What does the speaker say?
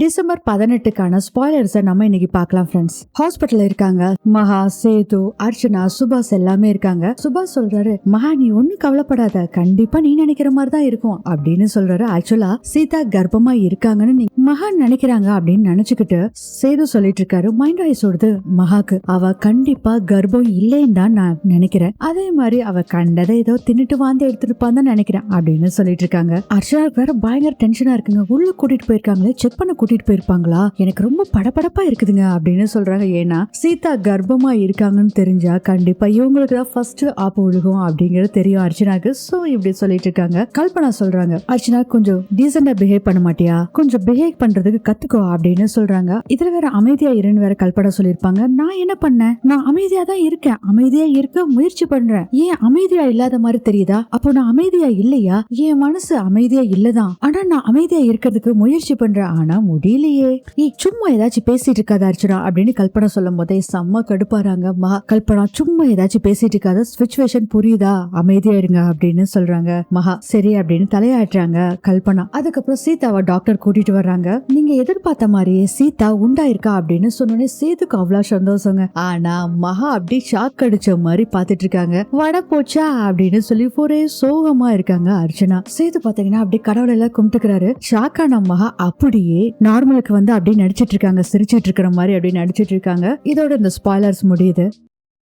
December பதினெட்டுக்கான ஸ்பாய்லர்ஸை நம்ம இன்னைக்கு பார்க்கலாம் ஃப்ரெண்ட்ஸ் ஹாஸ்பிட்டல் இருக்காங்க. மகா சேது அர்ச்சனா சுபாஷ் எல்லாமே இருக்காங்க. சுபாஷ் சொல்றாரு மகா நீ ஒன்னும் கவலைப்படாத. கண்டிப்பா நீ நினைக்கிற மாதிரி தான் இருக்கும். அப்படின்னு சொல்றாரு. ஆக்சுவலா சீதா கர்ப்பமா இருக்காங்கன்னு நீ மகா நினைக்கிறாங்க அப்படின்னு நினைச்சுக்கிட்டு சேது சொல்லிட்டு இருக்காரு. மைண்ட் வாய்ஸ் ஓடுது மகாக்கு அவ கண்டிப்பா கர்ப்பம் இல்லைன்னு தான் நான் நினைக்கிறேன். அதே மாதிரி அவ கண்டதை ஏதோ தின்னுட்டு வாந்தி எடுத்துருப்பான்னு நினைக்கிறேன். அப்படின்னு சொல்லிட்டு இருக்காங்க. அர்ச்சனா வேற பயங்கர டென்ஷனா இருக்குங்க. உள்ள கூட்டிட்டு போயிருக்காங்களே செக் பண்ண கூட்டிட்டு போயிருப்பாங்களா? எனக்கு ரொம்ப படபடப்பா இருக்குதுங்க அப்படின்னு சொல்றாங்க. ஏன்னா சீதா கர்ப்பமா இருக்காங்கன்னு தெரிஞ்சா கண்டிப்பா இவங்களுக்கு தான் ஃபர்ஸ்ட் ஆப்பு விழுகும் அப்படிங்கிறது தெரியும். அர்ச்சனாக்கு சோ இப்படி சொல்லிட்டு இருக்காங்க. கல்பனா சொல்றாங்க அர்ச்சனா கொஞ்சம் டீசெண்டா பிஹேவ் பண்ண மாட்டியா? கொஞ்சம் பிஹேவ் பண்றதுக்கு கத்துக்கோ அப்படின்னு சொல்றாங்க. இதுல வேற அமைதியா இருன்னு வேற கல்பனா சொல்லிருப்பாங்க நான் என்ன பண்ணேன்? நான் அமைதியா தான் இருக்கேன். அமைதியா இருக்க முயற்சி பண்றேன். ஏன் அமைதியா இல்லாத மாதிரி தெரியுதா? அப்போ நான் அமைதியா இல்லையா? என் மனசு அமைதியா இல்லதான். ஆனா நான் அமைதியா இருக்கிறதுக்கு முயற்சி பண்றேன். ஆனா முடியலையே. நீ சும்மா ஏதாச்சும் பேசிட்டு இருக்காத அர்ச்சனா அப்படின்னு கல்பனா சொல்லும் போதே செம்ம கடுப்பாறாங்க. மகா கல்பனா சும்மா ஏதாச்சும் பேசிட்டு இருக்காத. சுச்சுவேஷன் புரியுதா? அமைதியா இருங்க அப்படின்னு சொல்றாங்க. மகா சரி அப்படின்னு தலையாடுறாங்க கல்பனா. அதுக்கப்புறம் சீதாவை டாக்டர் கூட்டிட்டு வர்றாங்க. நீங்க எதிர்பார்த்த மாதிரியே சீதா உண்டாயிருக்கா அப்படின்னு சொன்னோடனே சேதுக்கு அவ்வளவு சந்தோஷங்க. ஆனா மகா அப்படி ஷாக் அடிச்ச மாதிரி பாத்துட்டு இருக்காங்க. வட போச்சா? அப்படின்னு சொல்லி ஒரே சோகமா இருக்காங்க அர்ச்சனா. சேது பாத்தீங்கன்னா அப்படியே கடவுளை எல்லாம் கும்பிட்டுக்கிறாரு. ஷாக்கான மகா அப்படியே நார்மலுக்கு வந்து அப்படியே நடிச்சிட்டு இருக்காங்க சிரிச்சிட்டு இருக்கிற மாதிரி அப்படியே நடிச்சிட்டு இருக்காங்க. இதோட இந்த ஸ்பாய்லர்ஸ் முடியுது.